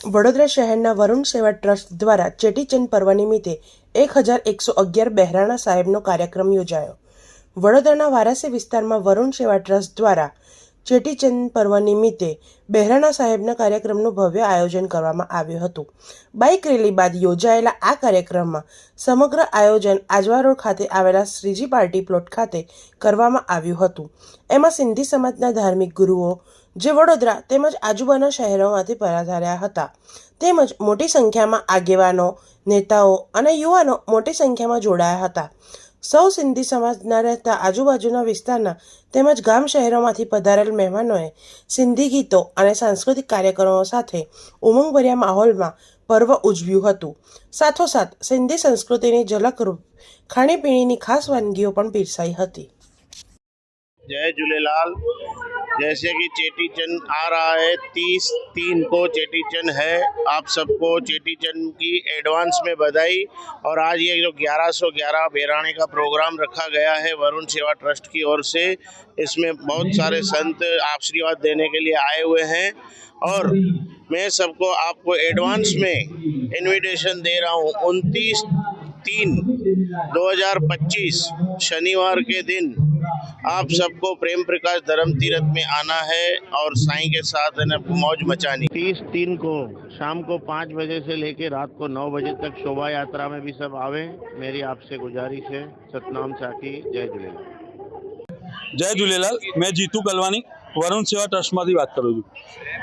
વડોદરા શહેરના વરુણ સેવા ટ્રસ્ટ દ્વારા ચેટીચંદ પર્વ નિમિત્તે એક હજાર એકસો અગિયાર બહેરાણા સાહેબનો કાર્યક્રમ યોજાયો. વડોદરાના વારાસી વિસ્તારમાં વરુણ સેવા ટ્રસ્ટ દ્વારા ચેટીચંદ પર્વ નિમિત્તે બહેરાણા સાહેબના કાર્યક્રમનું ભવ્ય આયોજન કરવામાં આવ્યું હતું. બાઇક રેલી બાદ યોજાયેલા આ કાર્યક્રમમાં સમગ્ર આયોજન આજવા રોડ ખાતે આવેલા શ્રીજી પાર્ટી પ્લોટ ખાતે કરવામાં આવ્યું હતું. એમાં સિંધી સમાજના ધાર્મિક ગુરુઓ જે વડોદરા તેમજ આજુબાજુના શહેરોમાંથી પરાધાર્યા હતા. તેમજ મોટી સંખ્યામાં આગેવાનો, નેતાઓ અને યુવાનો મોટી સંખ્યામાં જોડાયા હતા. સૌ સિંધી સમાજના રહેતા આજુબાજુના વિસ્તારના તેમજ ગામ શહેરોમાંથી પધારેલ મહેમાનોએ સિંધી ગીતો અને સાંસ્કૃતિક કાર્યક્રમો સાથે ઉમંગભર્યા માહોલમાં પર્વ ઉજવ્યું હતું. સાથોસાથ સિંધી સંસ્કૃતિની ઝલકરૂપ ખાણીપીણીની ખાસ વાનગીઓ પણ પીરસાઈ હતી. જય ઝૂલેલાલ जैसे कि चेटी चंद आ रहा है, तीस तीन को चेटी चंद है। आप सबको चेटी चंद की एडवांस में बधाई। और आज ये जो 1111 बेराने का प्रोग्राम रखा गया है, वरुण सेवा ट्रस्ट की ओर से, इसमें बहुत सारे संत आशीर्वाद देने के लिए आए हुए हैं। और मैं सबको आपको एडवांस में इनविटेशन दे रहा हूँ, उनतीस तीन 2025 शनिवार के दिन आप सबको प्रेम प्रकाश धर्म तीर्थ में आना है और साईं के साथ है ना मौज मचानी तीस तीन को शाम को पाँच बजे से लेके रात को नौ बजे तक शोभा यात्रा में भी सब आवे मेरी आपसे गुजारिश है सतनाम साखी जय झूलेलाल જય झूलेलाल મેં જીતુ કલવાની વરુણ સેવા ટ્રસ્ટમાંથી વાત કરું છું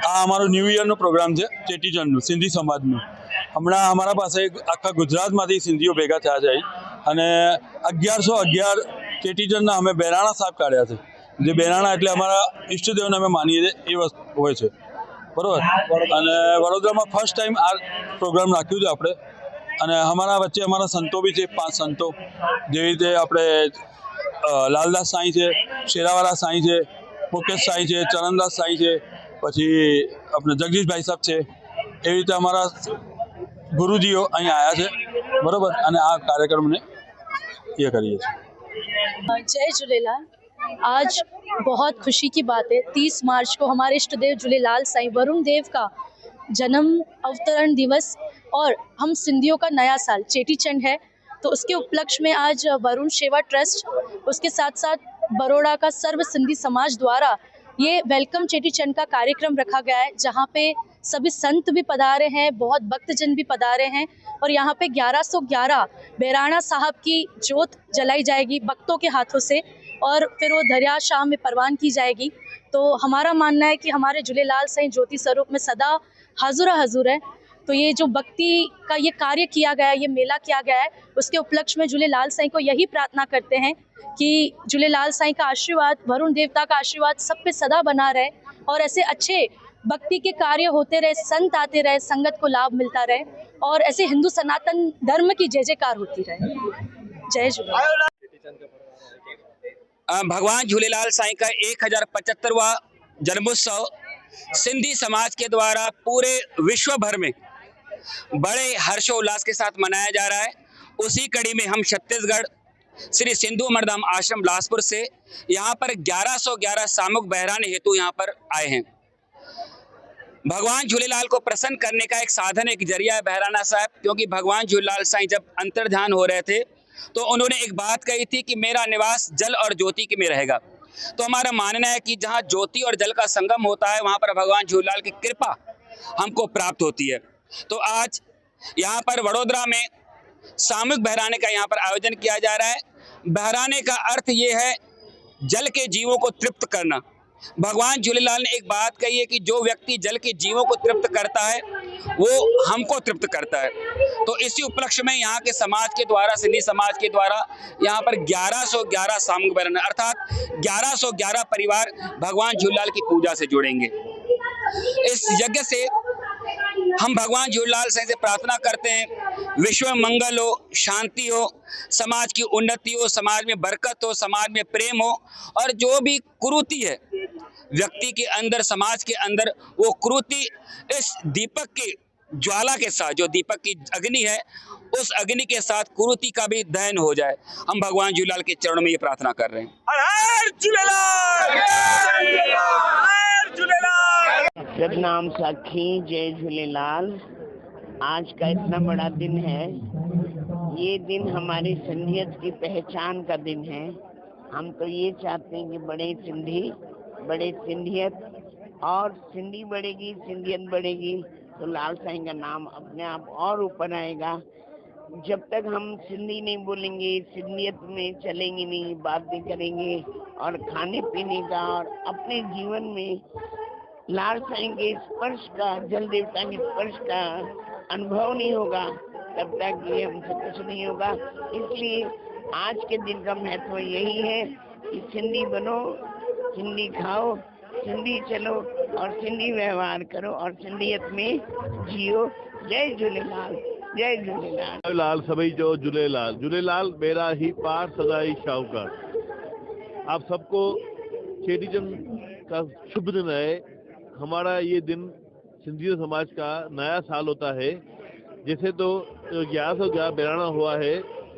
આ અમારો ન્યૂ ઇયરનો પ્રોગ્રામ છે ચેટીચંડનું સિંધી સમાજનું હમણાં અમારા પાસે આખા ગુજરાતમાંથી સિંધીઓ ભેગા થયા છે અને અગિયારસો અગિયાર ચેટીચંડના અમે બહેરાણા સાહેબ કાઢ્યા છે. જે બહેરાણા એટલે અમારા ઈષ્ટદેવને અમે માનીએ છીએ, એ વસ્તુ હોય છે. બરાબર? અને વડોદરામાં ફર્સ્ટ ટાઈમ આ પ્રોગ્રામ રાખ્યું છે આપણે. અને અમારા વચ્ચે અમારા સંતો બી છે, પાંચ સંતો. જેવી રીતે આપણે લાલદાસ સાંઈ છે, શેરાવાલા સાંઈ છે, મુકેશ સાંઈ છે, ચરણદાસ સાંઈ છે, પછી આપણે જગદીશભાઈ સાહેબ છે. એવી રીતે અમારા ગુરુજીઓ અહીં આવ્યા છે બરોબર અને આ કાર્યક્રમને એ કરીએ છીએ जय झूलेलाल आज बहुत खुशी की बात है 30 मार्च को हमारे इष्ट देव झूलेलाल साईं वरुण देव का जन्म अवतरण दिवस और हम सिंधियों का नया साल चेटी चंड है तो उसके उपलक्ष्य में आज वरुण सेवा ट्रस्ट उसके साथ साथ बड़ोड़ा का सर्व सिंधी समाज द्वारा ये वेलकम चेटी चंड का कार्यक्रम रखा गया है जहाँ पे सभी संत भी पधारे हैं, बहुत भक्तजन भी पधारे हैं और यहाँ पे 1111 बेराना साहब की जोत जलाई जाएगी भक्तों के हाथों से और फिर वो दरिया शाम में परवान की जाएगी। तो हमारा मानना है कि हमारे झूलेलाल साईं ज्योति स्वरूप में सदा हजूर हजूर है। तो ये जो भक्ति का ये कार्य किया गया है, ये मेला किया गया है, उसके उपलक्ष्य में झूले लाल साईं को यही प्रार्थना करते हैं कि झूले लाल साईं का आशीर्वाद, वरुण देवता का आशीर्वाद सब पे सदा बना रहे और ऐसे अच्छे भक्ति के कार्य होते रहे संत आते रहे संगत को लाभ मिलता रहे और ऐसे हिंदू सनातन धर्म की जय जयकार होती रहे। जय अ, भगवान झूलेलाल साईं का एक हज़ार पचहत्तरवा जन्मोत्सव सिंधी समाज के द्वारा पूरे विश्व भर में बड़े हर्षोल्लास के साथ मनाया जा रहा है। उसी कड़ी में हम छत्तीसगढ़ श्री सिंधु मरदाम आश्रम बिलासपुर से यहाँ पर 1111 सामुक बहराने हेतु यहाँ पर आए हैं। भगवान झूलेलाल को प्रसन्न करने का एक साधन, एक ज़रिया है बहराना साहब, क्योंकि भगवान झूलेलाल साईं जब अंतर्ध्यान हो रहे थे तो उन्होंने एक बात कही थी कि मेरा निवास जल और ज्योति के में रहेगा। तो हमारा मानना है कि जहाँ ज्योति और जल का संगम होता है, वहाँ पर भगवान झूलेलाल की कृपा हमको प्राप्त होती है। तो आज यहाँ पर वडोदरा में सामूहिक बहराने का यहाँ पर आयोजन किया जा रहा है। बहराने का अर्थ ये है, जल के जीवों को तृप्त करना। भगवान झूलेलाल ने एक बात कही है कि जो व्यक्ति जल के जीवों को तृप्त करता है, वो हमको तृप्त करता है। तो इसी उपलक्ष्य में यहाँ के समाज के द्वारा, सिंधी समाज के द्वारा यहाँ पर 1111 सामूहिक बहराना अर्थात 1111 परिवार भगवान झूलेलाल की पूजा से जुड़ेंगे। इस यज्ञ से हम भगवान झूलेलाल से प्रार्थना करते हैं। विश्व मंगल हो, शांति हो, समाज की उन्नति हो, समाज में बरकत हो, समाज में प्रेम हो, और जो भी कुरूति है व्यक्ति के अंदर समाज के अंदर वो कुरूति इस दीपक के ज्वाला के साथ जो दीपक की अग्नि है उस अग्नि के साथ कुरूति का भी दहन हो जाए। हम भगवान झूलेलाल के चरणों में ये प्रार्थना कर रहे हैं। हर हर झूलेलाल हर झूलेलाल सतनाम साखी जय झूलेलाल। आज का इतना बड़ा दिन है। ये दिन हमारी सिंधियत की पहचान का दिन है। हम तो ये चाहते हैं कि बड़े सिंधी बड़े सिंधियत, और सिंधी बढ़ेगी, सिंधियत बढ़ेगी तो लाल साईं का नाम अपने आप और ऊपर आएगा। जब तक हम सिंधी नहीं बोलेंगे, सिंधियत में चलेंगे नहीं, बातें करेंगे, और खाने पीने का और अपने जीवन में लाल साईं के स्पर्श का, जल देवता के स्पर्श का अनुभव नहीं होगा, तब तक ये हमसे कुछ नहीं होगा। इसलिए आज के दिन का महत्व यही है कि सिंधी बनो सिंधी खाओ, सिंधी चलो और सिंधी व्यवहार करो और सिंधियत में जियो। जय झूलेलाल जय झूलेलाल। लाल सभई जो झूलेलाल झूलेलाल मेरा ही पार सदा ही शाहूकार। आप सबको चेटीचंद का शुभ दिन है। हमारा ये दिन सिंधी समाज का नया साल होता है। जैसे तो ग्यारह सौ ग्यारह बिराना हुआ है,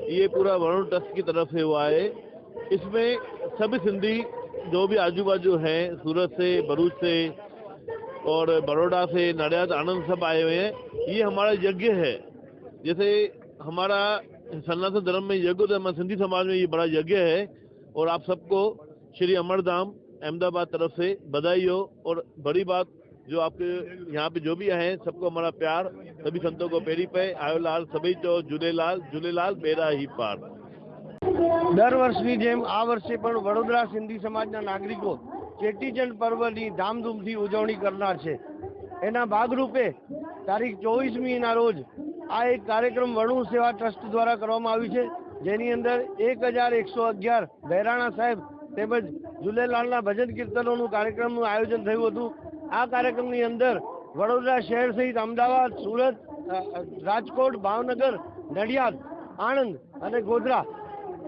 ये पूरा वरुण ट्रस्ट की तरफ़ से हुआ है। इसमें सभी सिंधी जो भी आजू बाजू हैं, सूरत से, भरूच से और बड़ौदा से, नडियाद, आनंद सब आए हुए हैं, ये हमारा यज्ञ है। जैसे हमारा सनातन धर्म में यज्ञ हमारे सिंधी समाज में ये बड़ा यज्ञ है और आप सबको श्री अमरधाम अहमदाबाद तरफ़ से बधाई हो और बड़ी बात जो आपके यहाँ पे जो भी आए हैं, सबको हमारा प्यार, सभी संतों को पेरी पे, आयो लाल, सभी जो झूलेलाल झूलेलाल बेरा ही पार। દર વર્ષની જેમ આ વર્ષે પણ વડોદરા સિંધી સમાજના નાગરિકો ચેટીચંડ પર્વની ધામધૂમથી ઉજવણી કરનાર છે. એના ભાગરૂપે તારીખ ચોવીસમીના રોજ આ એક કાર્યક્રમ વરુણ સેવા ટ્રસ્ટ દ્વારા કરવામાં આવ્યું છે, જેની અંદર એક હજાર એકસો અગિયાર બહેરાણા સાહેબ તેમજ ઝૂલેલાલના ભજન કીર્તનોનું કાર્યક્રમનું આયોજન થયું હતું. આ કાર્યક્રમની અંદર વડોદરા શહેર સહિત અમદાવાદ, સુરત રાજકોટ, ભાવનગર, નડિયાદ, આણંદ અને ગોધરા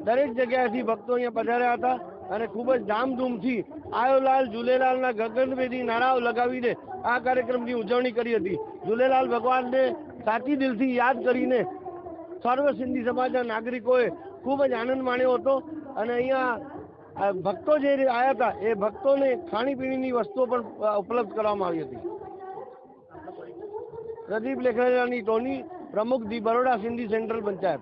દરેક જગ્યાએથી ભક્તો અહીંયા પધાર્યા હતા અને ખૂબ જ ધામધૂમથી આયોલાલ ઝૂલેલાલના ગગનભેદી નારાઓ લગાવીને આ કાર્યક્રમની ઉજવણી કરી હતી. ઝૂલેલાલ ભગવાનને સાચી દિલથી યાદ કરીને સર્વ સિંધી સમાજના નાગરિકોએ ખૂબ જ આનંદ માણ્યો હતો અને અહીંયા ભક્તો જે આવ્યા હતા એ ભક્તોને ખાણીપીણીની વસ્તુઓ પણ ઉપલબ્ધ કરવામાં આવી હતી. પ્રદીપ લેખરાની ટોની, પ્રમુખ દી બરોડા સિંધી સેન્ટ્રલ પંચાયત.